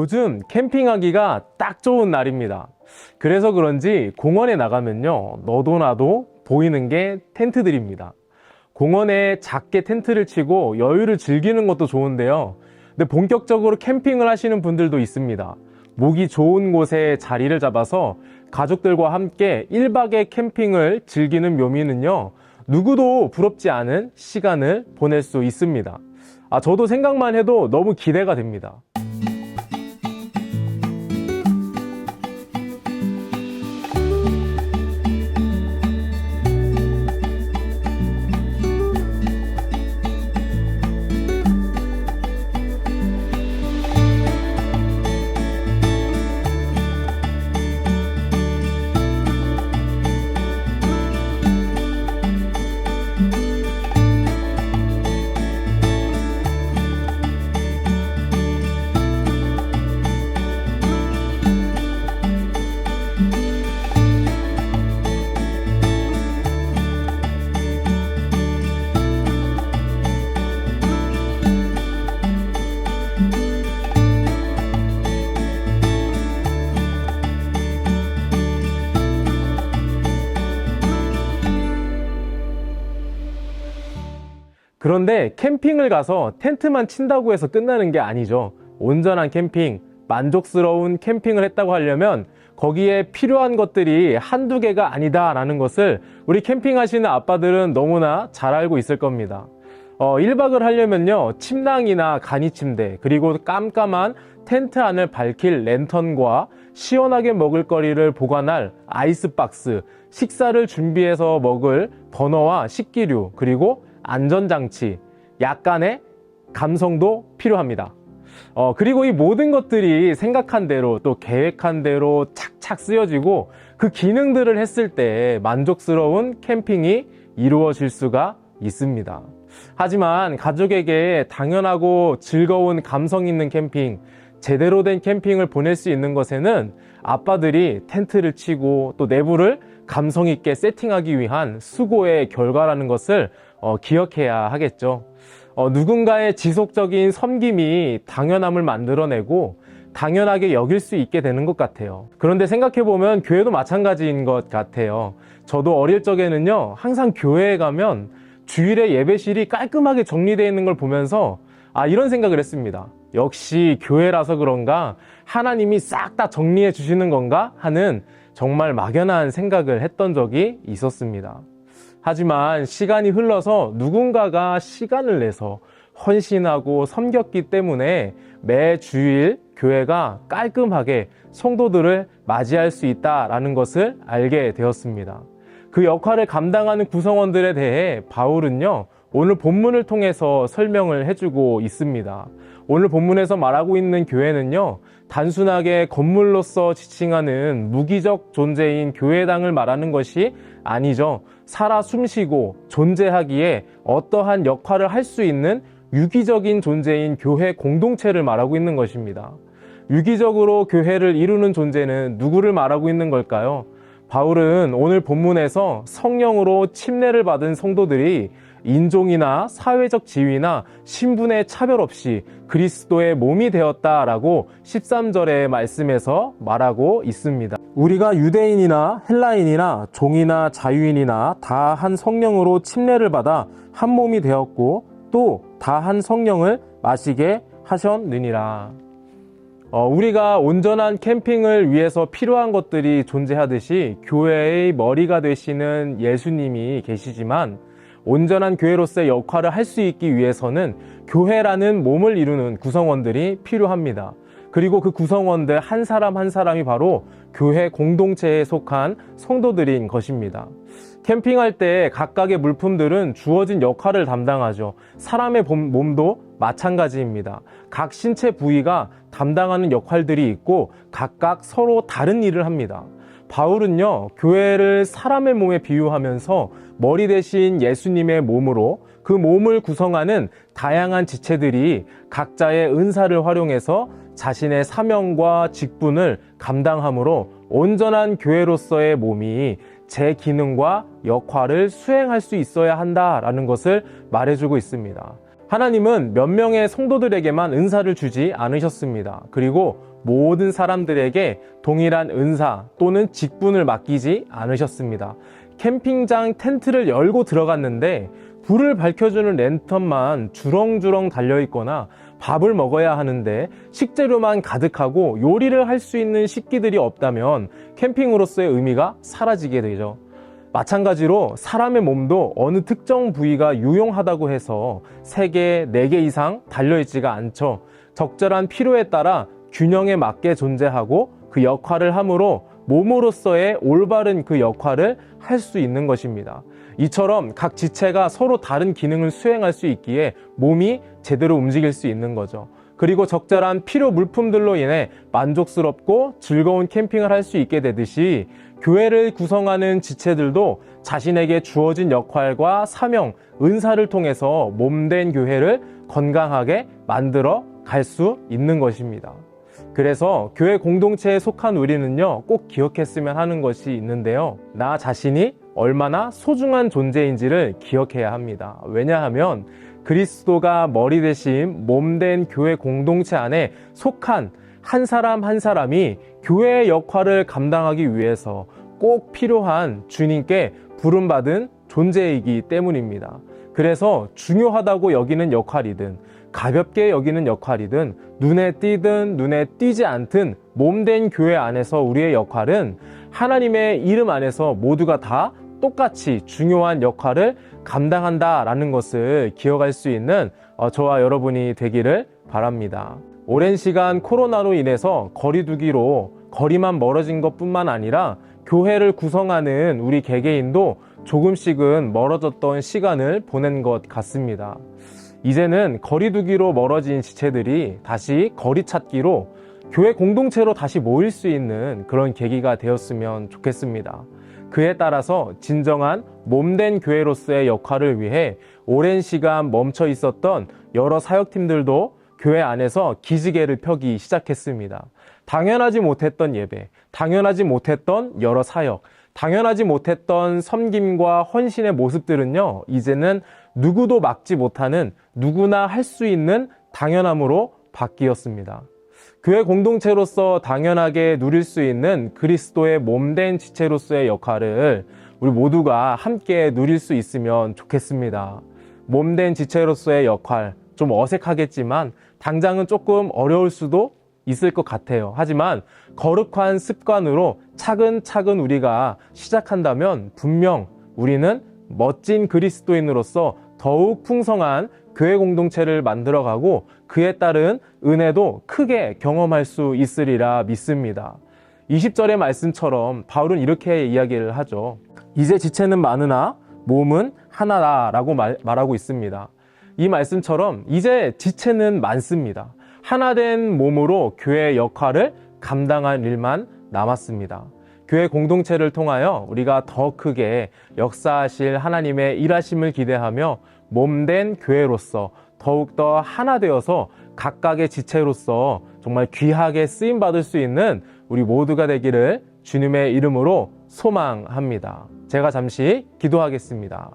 요즘 캠핑하기가 딱 좋은 날입니다. 그래서 그런지 공원에 나가면요. 너도 나도 보이는 게 텐트들입니다. 공원에 작게 텐트를 치고 여유를 즐기는 것도 좋은데요. 근데 본격적으로 캠핑을 하시는 분들도 있습니다. 목이 좋은 곳에 자리를 잡아서 가족들과 함께 1박의 캠핑을 즐기는 묘미는요. 누구도 부럽지 않은 시간을 보낼 수 있습니다. 아, 저도 생각만 해도 너무 기대가 됩니다. 그런데 캠핑을 가서 텐트만 친다고 해서 끝나는 게 아니죠. 온전한 캠핑, 만족스러운 캠핑을 했다고 하려면 거기에 필요한 것들이 한두 개가 아니다라는 것을 우리 캠핑하시는 아빠들은 너무나 잘 알고 있을 겁니다. 어, 1박을 하려면요, 침낭이나 간이 침대, 그리고 깜깜한 텐트 안을 밝힐 랜턴과 시원하게 먹을 거리를 보관할 아이스박스, 식사를 준비해서 먹을 버너와 식기류, 그리고 안전장치, 약간의 감성도 필요합니다. 어, 그리고 이 모든 것들이 생각한 대로 또 계획한 대로 착착 쓰여지고 그 기능들을 했을 때 만족스러운 캠핑이 이루어질 수가 있습니다. 하지만 가족에게 당연하고 즐거운 감성 있는 캠핑, 제대로 된 캠핑을 보낼 수 있는 것에는 아빠들이 텐트를 치고 또 내부를 감성 있게 세팅하기 위한 수고의 결과라는 것을 어, 기억해야 하겠죠. 어, 누군가의 지속적인 섬김이 당연함을 만들어내고 당연하게 여길 수 있게 되는 것 같아요. 그런데 생각해보면 교회도 마찬가지인 것 같아요. 저도 어릴 적에는요, 항상 교회에 가면 주일에 예배실이 깔끔하게 정리되어 있는 걸 보면서 아, 이런 생각을 했습니다. 역시 교회라서 그런가 하나님이 싹 다 정리해 주시는 건가 하는 정말 막연한 생각을 했던 적이 있었습니다. 하지만 시간이 흘러서 누군가가 시간을 내서 헌신하고 섬겼기 때문에 매 주일 교회가 깔끔하게 성도들을 맞이할 수 있다라는 것을 알게 되었습니다. 그 역할을 감당하는 구성원들에 대해 바울은요, 오늘 본문을 통해서 설명을 해주고 있습니다. 오늘 본문에서 말하고 있는 교회는요, 단순하게 건물로서 지칭하는 무기적 존재인 교회당을 말하는 것이 아니죠. 살아 숨쉬고 존재하기에 어떠한 역할을 할 수 있는 유기적인 존재인 교회 공동체를 말하고 있는 것입니다. 유기적으로 교회를 이루는 존재는 누구를 말하고 있는 걸까요? 바울은 오늘 본문에서 성령으로 침례를 받은 성도들이 인종이나 사회적 지위나 신분의 차별 없이 그리스도의 몸이 되었다라고 13절의 말씀에서 말하고 있습니다. 우리가 유대인이나 헬라인이나 종이나 자유인이나 다 한 성령으로 침례를 받아 한 몸이 되었고 또 다 한 성령을 마시게 하셨느니라. 어, 우리가 온전한 캠핑을 위해서 필요한 것들이 존재하듯이 교회의 머리가 되시는 예수님이 계시지만 온전한 교회로서의 역할을 할 수 있기 위해서는 교회라는 몸을 이루는 구성원들이 필요합니다. 그리고 그 구성원들 한 사람 한 사람이 바로 교회 공동체에 속한 성도들인 것입니다. 캠핑할 때 각각의 물품들은 주어진 역할을 담당하죠. 사람의 몸도 마찬가지입니다. 각 신체 부위가 담당하는 역할들이 있고 각각 서로 다른 일을 합니다. 바울은요, 교회를 사람의 몸에 비유하면서 머리 대신 예수님의 몸으로 그 몸을 구성하는 다양한 지체들이 각자의 은사를 활용해서 자신의 사명과 직분을 감당함으로 온전한 교회로서의 몸이 제 기능과 역할을 수행할 수 있어야 한다라는 것을 말해주고 있습니다. 하나님은 몇 명의 성도들에게만 은사를 주지 않으셨습니다. 그리고 모든 사람들에게 동일한 은사 또는 직분을 맡기지 않으셨습니다. 캠핑장 텐트를 열고 들어갔는데 불을 밝혀주는 랜턴만 주렁주렁 달려있거나 밥을 먹어야 하는데 식재료만 가득하고 요리를 할 수 있는 식기들이 없다면 캠핑으로서의 의미가 사라지게 되죠. 마찬가지로 사람의 몸도 어느 특정 부위가 유용하다고 해서 3개, 4개 이상 달려있지가 않죠. 적절한 필요에 따라 균형에 맞게 존재하고 그 역할을 함으로 몸으로서의 올바른 그 역할을 할 수 있는 것입니다. 이처럼 각 지체가 서로 다른 기능을 수행할 수 있기에 몸이 제대로 움직일 수 있는 거죠. 그리고 적절한 필요 물품들로 인해 만족스럽고 즐거운 캠핑을 할 수 있게 되듯이 교회를 구성하는 지체들도 자신에게 주어진 역할과 사명, 은사를 통해서 몸된 교회를 건강하게 만들어 갈 수 있는 것입니다. 그래서 교회 공동체에 속한 우리는요, 꼭 기억했으면 하는 것이 있는데요. 나 자신이 얼마나 소중한 존재인지를 기억해야 합니다. 왜냐하면 그리스도가 머리 대신 몸 된 교회 공동체 안에 속한 한 사람 한 사람이 교회의 역할을 감당하기 위해서 꼭 필요한 주님께 부름받은 존재이기 때문입니다. 그래서 중요하다고 여기는 역할이든 가볍게 여기는 역할이든 눈에 띄든 눈에 띄지 않든 몸 된 교회 안에서 우리의 역할은 하나님의 이름 안에서 모두가 다 똑같이 중요한 역할을 감당한다라는 것을 기억할 수 있는 어, 저와 여러분이 되기를 바랍니다. 오랜 시간 코로나로 인해서 거리두기로 거리만 멀어진 것 뿐만 아니라 교회를 구성하는 우리 개개인도 조금씩은 멀어졌던 시간을 보낸 것 같습니다. 이제는 거리두기로 멀어진 지체들이 다시 거리 찾기로 교회 공동체로 다시 모일 수 있는 그런 계기가 되었으면 좋겠습니다. 그에 따라서 진정한 몸된 교회로서의 역할을 위해 오랜 시간 멈춰 있었던 여러 사역팀들도 교회 안에서 기지개를 펴기 시작했습니다. 당연하지 못했던 예배, 당연하지 못했던 여러 사역, 당연하지 못했던 섬김과 헌신의 모습들은요, 이제는 누구도 막지 못하는 누구나 할 수 있는 당연함으로 바뀌었습니다. 교회 공동체로서 당연하게 누릴 수 있는 그리스도의 몸된 지체로서의 역할을 우리 모두가 함께 누릴 수 있으면 좋겠습니다. 몸된 지체로서의 역할, 좀 어색하겠지만 당장은 조금 어려울 수도 있을 것 같아요. 하지만 거룩한 습관으로 차근차근 우리가 시작한다면 분명 우리는 멋진 그리스도인으로서 더욱 풍성한 교회 공동체를 만들어가고 그에 따른 은혜도 크게 경험할 수 있으리라 믿습니다. 20절의 말씀처럼 바울은 이렇게 이야기를 하죠. 이제 지체는 많으나 몸은 하나다라고 말, 말하고 있습니다. 이 말씀처럼 이제 지체는 많습니다. 하나된 몸으로 교회의 역할을 감당할 일만 남았습니다. 교회 공동체를 통하여 우리가 더 크게 역사하실 하나님의 일하심을 기대하며 몸된 교회로서 더욱더 하나 되어서 각각의 지체로서 정말 귀하게 쓰임 받을 수 있는 우리 모두가 되기를 주님의 이름으로 소망합니다. 제가 잠시 기도하겠습니다.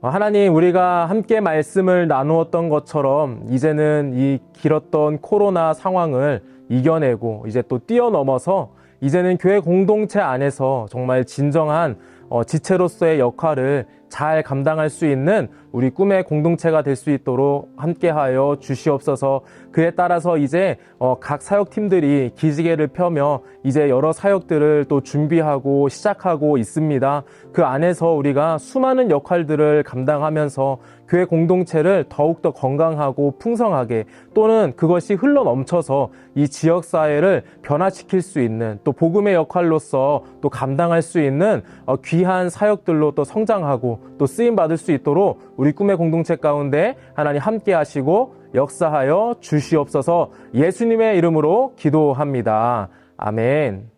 하나님, 우리가 함께 말씀을 나누었던 것처럼 이제는 이 길었던 코로나 상황을 이겨내고 이제 또 뛰어넘어서 이제는 교회 공동체 안에서 정말 진정한 어, 지체로서의 역할을 잘 감당할 수 있는 우리 꿈의 공동체가 될 수 있도록 함께하여 주시옵소서. 그에 따라서 이제 어, 각 사역팀들이 기지개를 펴며 이제 여러 사역들을 또 준비하고 시작하고 있습니다. 그 안에서 우리가 수많은 역할들을 감당하면서 교회 공동체를 더욱더 건강하고 풍성하게 또는 그것이 흘러 넘쳐서 이 지역 사회를 변화시킬 수 있는 또 복음의 역할로서 또 감당할 수 있는 어, 귀한 사역들로 또 성장하고 또 쓰임 받을 수 있도록 우리 꿈의 공동체 가운데 하나님 함께 하시고 역사하여 주시옵소서 예수님의 이름으로 기도합니다. 아멘.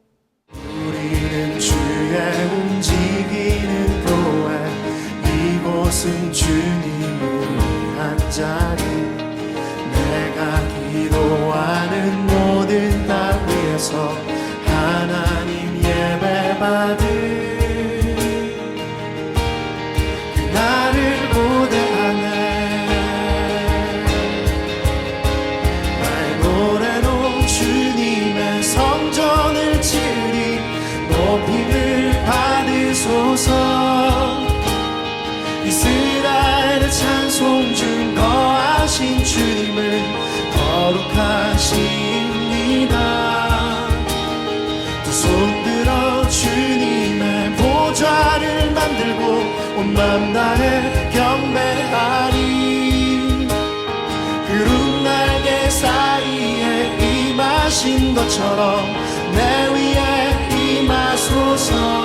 주의 움직이는 교회 이곳은 위한 자리 내가 기도하는 모든 땅 위에서 하나님 예배 받을 온맘 다해 경배하리. 구름 날개 사이에 임하신 것처럼 내 위에 임하소서